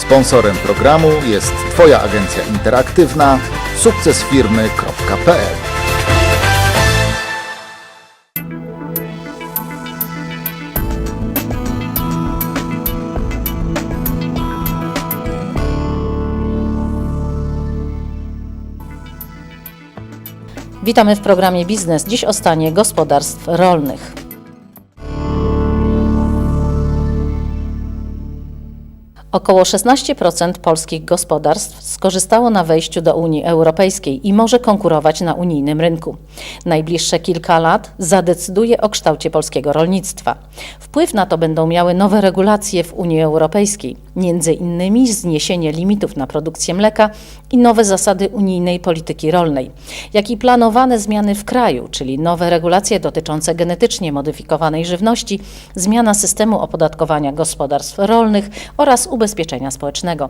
Sponsorem programu jest Twoja agencja interaktywna sukcesfirmy.pl Witamy w programie Biznes. Dziś o stanie gospodarstw rolnych. Około 16% polskich gospodarstw skorzystało na wejściu do Unii Europejskiej i może konkurować na unijnym rynku. Najbliższe kilka lat zadecyduje o kształcie polskiego rolnictwa. Wpływ na to będą miały nowe regulacje w Unii Europejskiej, między innymi zniesienie limitów na produkcję mleka i nowe zasady unijnej polityki rolnej, jak i planowane zmiany w kraju, czyli nowe regulacje dotyczące genetycznie modyfikowanej żywności, zmiana systemu opodatkowania gospodarstw rolnych oraz ubezpieczenia społecznego.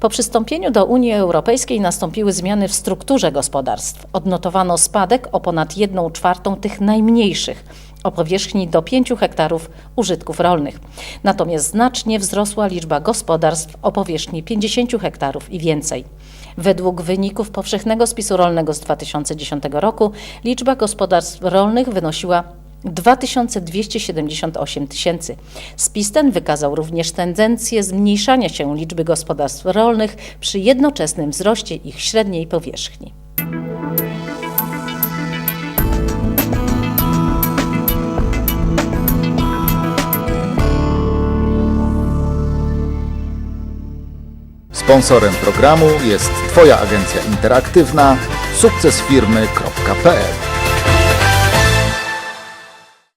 Po przystąpieniu do Unii Europejskiej nastąpiły zmiany w strukturze gospodarstw. Odnotowano spadek o ponad 1 czwartą tych najmniejszych o powierzchni do 5 hektarów użytków rolnych. Natomiast znacznie wzrosła liczba gospodarstw o powierzchni 50 hektarów i więcej. Według wyników powszechnego spisu rolnego z 2010 roku liczba gospodarstw rolnych wynosiła 2278 tysięcy. Spis ten wykazał również tendencję zmniejszania się liczby gospodarstw rolnych przy jednoczesnym wzroście ich średniej powierzchni. Sponsorem programu jest Twoja agencja interaktywna sukcesfirmy.pl